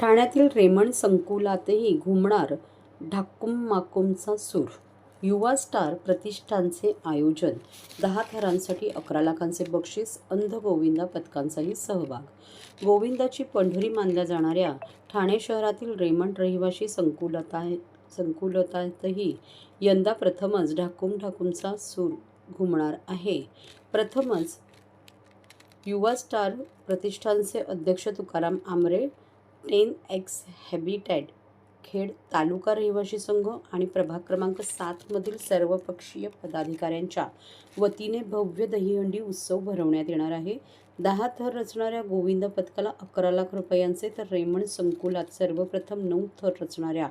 ठाण्यातील रेमंड संकुलातही घुमणार ढाकुम माकुमचा सूर. युवा स्टार प्रतिष्ठानचे आयोजन. दहा थरांसाठी अकरा लाखांचे बक्षीस अंध गोविंदा पथकांचाही सहभाग. गोविंदाची पंढरी मानल्या जाणाऱ्या ठाणे शहरातील रेमंड रहिवाशी संकुलता संकुलतातही यंदा प्रथमच ढाकुम ढाकुमचा सूर घुमणार आहे. प्रथमच युवा स्टार प्रतिष्ठानचे अध्यक्ष Tukaram Amre ten X habitat Khed तालुका रहिवाशी संघ आणि प्रभाग क्रमांक सातमधील सर्वपक्षीय पदाधिकाऱ्यांच्या वतीने भव्य दहीहंडी उत्सव भरवण्यात येणार आहे. दहा थर रचणाऱ्या गोविंद पथकाला अकरा लाख रुपयांचे तर रेमंड संकुलात सर्वप्रथम नऊ थर रचणाऱ्या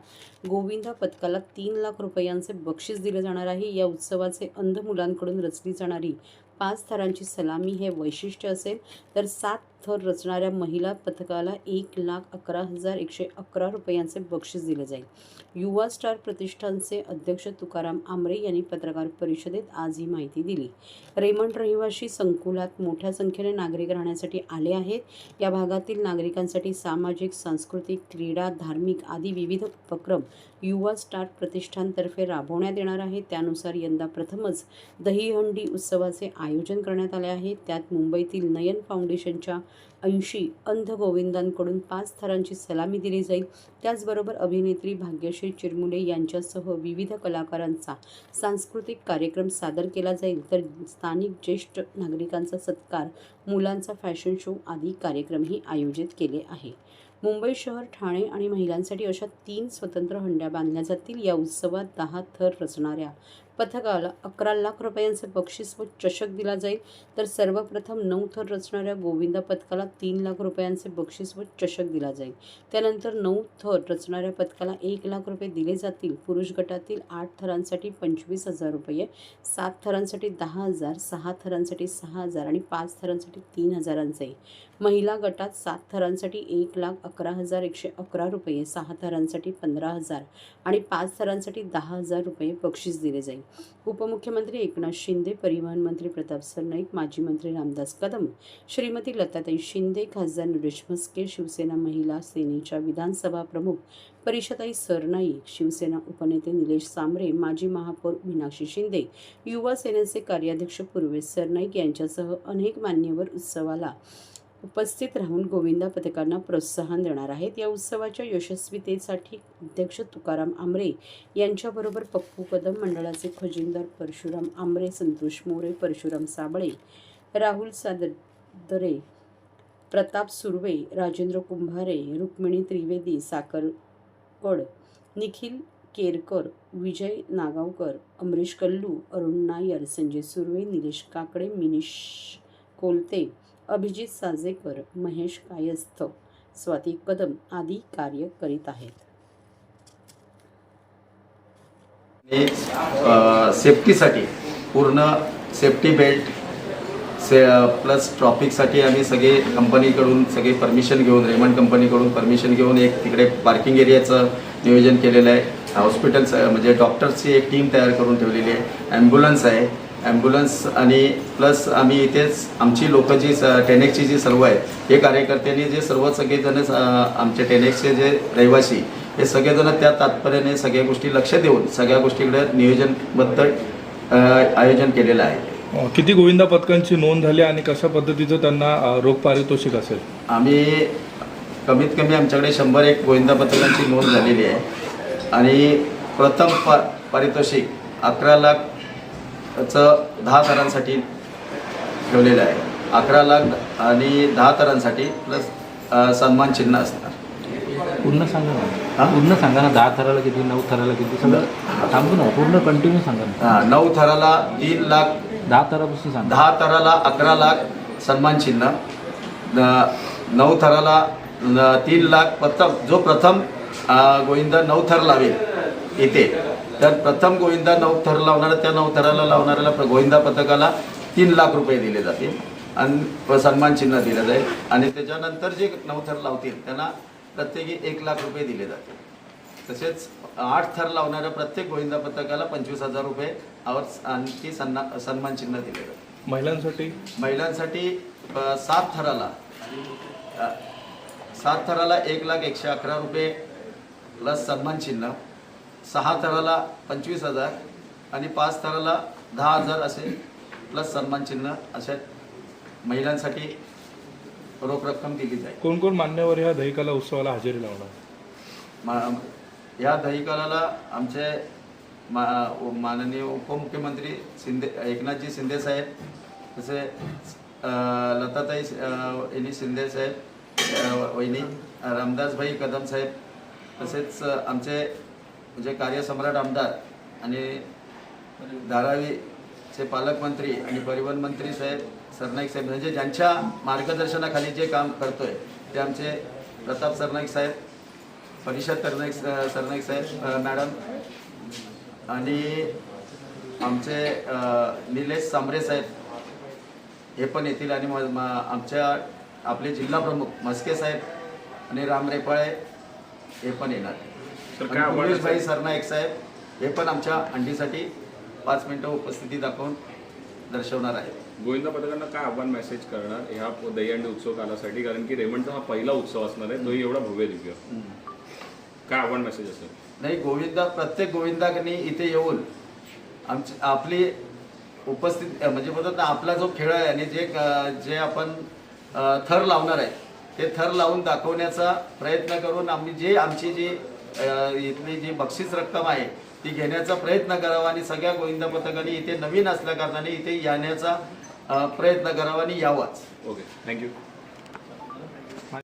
गोविंदा पथकाला तीन लाख रुपयांचे बक्षीस दिले जाणार आहे. या उत्सवाचे अंध मुलांकडून रचली जाणारी पाच थरांची सलामी हे वैशिष्ट्य असेल. तर सात थर रचणाऱ्या महिला पथकाला एक लाख अकरा हजार एकशे अकरा रुपयांचे बक्षीस दिले जाईल. युवा स्टार प्रतिष्ठानचे अध्यक्ष तुकाराम आमरे यांनी पत्रकार परिषदेत आज ही माहिती दिली. रेमंड रहिवाशी संकुलात मोठ्या संख्येने नागरिक राहण्यासाठी आले आहेत. या भागातील नागरिकांसाठी सामाजिक सांस्कृतिक क्रीडा धार्मिक आदी विविध उपक्रम युवा स्टार प्रतिष्ठानतर्फे राबवण्यात येणार आहे त्यानुसार यंदा प्रथमच दहीहंडी उत्सवाचे आयोजन करण्यात आले आहे. त्यात मुंबईतील नयन फाउंडेशनच्या ऐंशी अंध गोविंदांकडून पाच थरांची सलामी दिली जाईल. त्याचबरोबर अभिनेत्री भाग्यश्री चिरमुले यांच्यासह विविध कलाकारांचा सांस्कृतिक कार्यक्रम सादर केला जाईल. तर स्थानिक ज्येष्ठ नागरिकांचा सत्कार मुलांचा फॅशन शो आदी कार्यक्रमही आयोजित केले आहे. मुंबई शहर ठाणे आणि महिलांसाठी अशा तीन स्वतंत्र हंड्या बांधल्या जातील. या उत्सवात दहा थर रचणाऱ्या पथकाला अकरा लाख रुपयांचे बक्षीस व चषक दिला जाईल. तर सर्वप्रथम नऊ थर रचणाऱ्या गोविंदा पथकाला तीन लाख रुपयांचे बक्षीस व चषक दिला जाईल. त्यानंतर नऊ थर रचणाऱ्या पथकाला एक लाख रुपये दिले जातील. पुरुष गटातील आठ थरांसाठी पंचवीस हजार रुपये सात थरांसाठी दहा हजार सहा थरांसाठी सहा हजार आणि पाच थरांसाठी तीन हजारांचे महिला गटात सात थरांसाठी एक लाख अकरा हजार एकशे अकरा रुपये सहा थरांसाठी पंधरा हजार आणि पाच थरांसाठी दहा हजार रुपये बक्षीस दिले जाईल. उपमुख्यमंत्री एकनाथ शिंदे परिवहन मंत्री प्रताप सरनाईक माजी मंत्री रामदास कदम श्रीमती लताताई शिंदे खासदार नरेश म्हस्के शिवसेना महिला सेनेच्या विधानसभा प्रमुख परिषदाई सरनाईक शिवसेना उपनेते निलेश सांबरे माजी महापौर मीनाक्षी शिंदे युवा सेनेचे कार्याध्यक्ष पूर्वेश सरनाईक यांच्यासह अनेक मान्यवर उत्सवाला उपस्थित राहून गोविंदा पथकांना प्रोत्साहन देणार आहेत. या उत्सवाच्या यशस्वीतेसाठी अध्यक्ष तुकाराम आमरे यांच्याबरोबर पप्पू कदम मंडळाचे खजिनदार परशुराम आमरे संतोष मोरे परशुराम साबळे राहुल सादरे प्रताप सुर्वे राजेंद्र कुंभारे रुक्मिणी त्रिवेदी साकरकड निखिल केरकर विजय नागावकर अमरीश कल्लू अरुण नायर संजय सुर्वे निलेश काकडे मिनिश कोलते अभिजित साजेकर महेश कायस्थ स्वाती कदम आदी कार्य करीत आहेत. सेफ्टीसाठी पूर्ण सेफ्टी बेल्ट से प्लस ट्रॉफिकसाठी आम्ही सगळे कंपनीकडून सगळे परमिशन घेऊन रेमंड कंपनीकडून परमिशन घेऊन एक तिकडे पार्किंग एरियाचं नियोजन केलेलं आहे. हॉस्पिटल्स म्हणजे डॉक्टर्सची एक टीम तयार करून ठेवलेली आहे. ॲम्ब्युलन्स आहे. ॲम्ब्युलन्स आणि प्लस आम्ही इथेच आमची लोक जी टेनेक्सची जी सर्व आहेत हे कार्यकर्त्यांनी जे सर्व सगळेजण आमचे टेनेक्सचे जे रहिवासी हे सगळेजण त्या तात्पर्याने सगळ्या गोष्टी लक्ष देऊन सगळ्या गोष्टीकडे नियोजनबद्ध आयोजन केलेलं आहे. किती गोविंदा पथकांची नोंद झाली आणि कशा पद्धतीचं त्यांना रोख पारितोषिक असेल? आम्ही कमीत कमी आमच्याकडे शंभर एक गोविंदा पथकांची नोंद झालेली आहे. आणि प्रथम पा पारितोषिक अकरा लाखचं दहा तरांसाठी ठेवलेलं आहे. अकरा लाख आणि दहा तरांसाठी प्लस सन्मान चिन्ह असणार. पूर्ण सांगा हा? ना पूर्ण सांगा ना दहा थराला किती नऊ थराला किती सगळं थांबू ना पूर्ण कंटिन्यू सांगा ना. हा, नऊ थराला तीन लाख दहा थरापासून सांगा. दहा थराला अकरा लाख सन्मान चिन्ह नऊ थराला तीन लाख प्रथम जो प्रथम गोविंद नऊ थर लावेल इथे. तर प्रथम गोविंदा नऊ थर लावणारा त्या नऊ थराला लावणाऱ्याला गोविंदा पथकाला तीन लाख रुपये दिले जातील आणि सन्मान चिन्ह दिलं जाईल. आणि त्याच्यानंतर जे नऊ थर लावतील त्यांना प्रत्येकी एक लाख रुपये दिले जातील. तसेच आठ थर लावणाऱ्या प्रत्येक गोविंदा पथकाला पंचवीस हजार रुपये आणखी सन्ना सन्मान चिन्ह दिले जाते महिलांसाठी? महिलांसाठी सात थराला सात थराला एक लाख एकशे अकरा रुपये प्लस सन्मान चिन्ह. सहा थराला पंचवीस हजार आणि पाच थराला दहा हजार असे प्लस सन्मान चिन्ह अशा महिलांसाठी रोख रक्कम दिली जाईल. कोण कोण मान्यवर ह्या दहिकाला उत्सवाला हजेरी लावणार? मा या दहिकालाला आमचे मा माननीय उपमुख्यमंत्री शिंदे एकनाथजी शिंदे साहेब तसे लताताई वहिनी शिंदे साहेब वहिनी रामदासभाई कदम साहेब तसेच आमचे म्हणजे कार्यसम्राट आमदार आणि धारावीचे पालकमंत्री आणि परिवहन मंत्री साहेब सरनाईक साहेब म्हणजे ज्यांच्या मार्गदर्शनाखाली जे काम करतोय ते आमचे प्रताप सरनाईक साहेब परिषद सरनाईक सरनाईक साहेब मॅडम आणि आमचे निलेश सांबरे साहेब हे पण येतील आणि आमच्या आपले जिल्हा प्रमुख मस्के साहेब आणि राम रेपाळे हे पण येणार. काय आव्हान पुरुषभाई असेल? सरनाईक साहेब हे पण आमच्या अंडीसाठी पाच मिनिटं उपस्थिती दाखवून दर्शवणार आहेत. गोविंदा पथकांना काय आव्हान मेसेज करणार? ह्या दहीहंडी उत्सव कालासाठी कारण की रेमंडचा हा पहिला उत्सव असणार आहे तोही एवढा भव्य दिव्य. काय आव्हान मेसेज असेल? नाही गोविंदा प्रत्येक गोविंदाकडनी इथे येऊन आमची आपली उपस्थित म्हणजे बोलतात ना आपला जो खेळ आहे आणि जे जे आपण अ, थर लावणार आहे ते थर लावून दाखवण्याचा प्रयत्न करून आम्ही जे आमची जी इथली जी बक्षीस रक्कम आहे ती घेण्याचा प्रयत्न करावा आणि सगळ्या गोविंद पथकाने इथे नवीन असल्या कारणाने इथे येण्याचा प्रयत्न करावा आणि यावाच. Okay thank you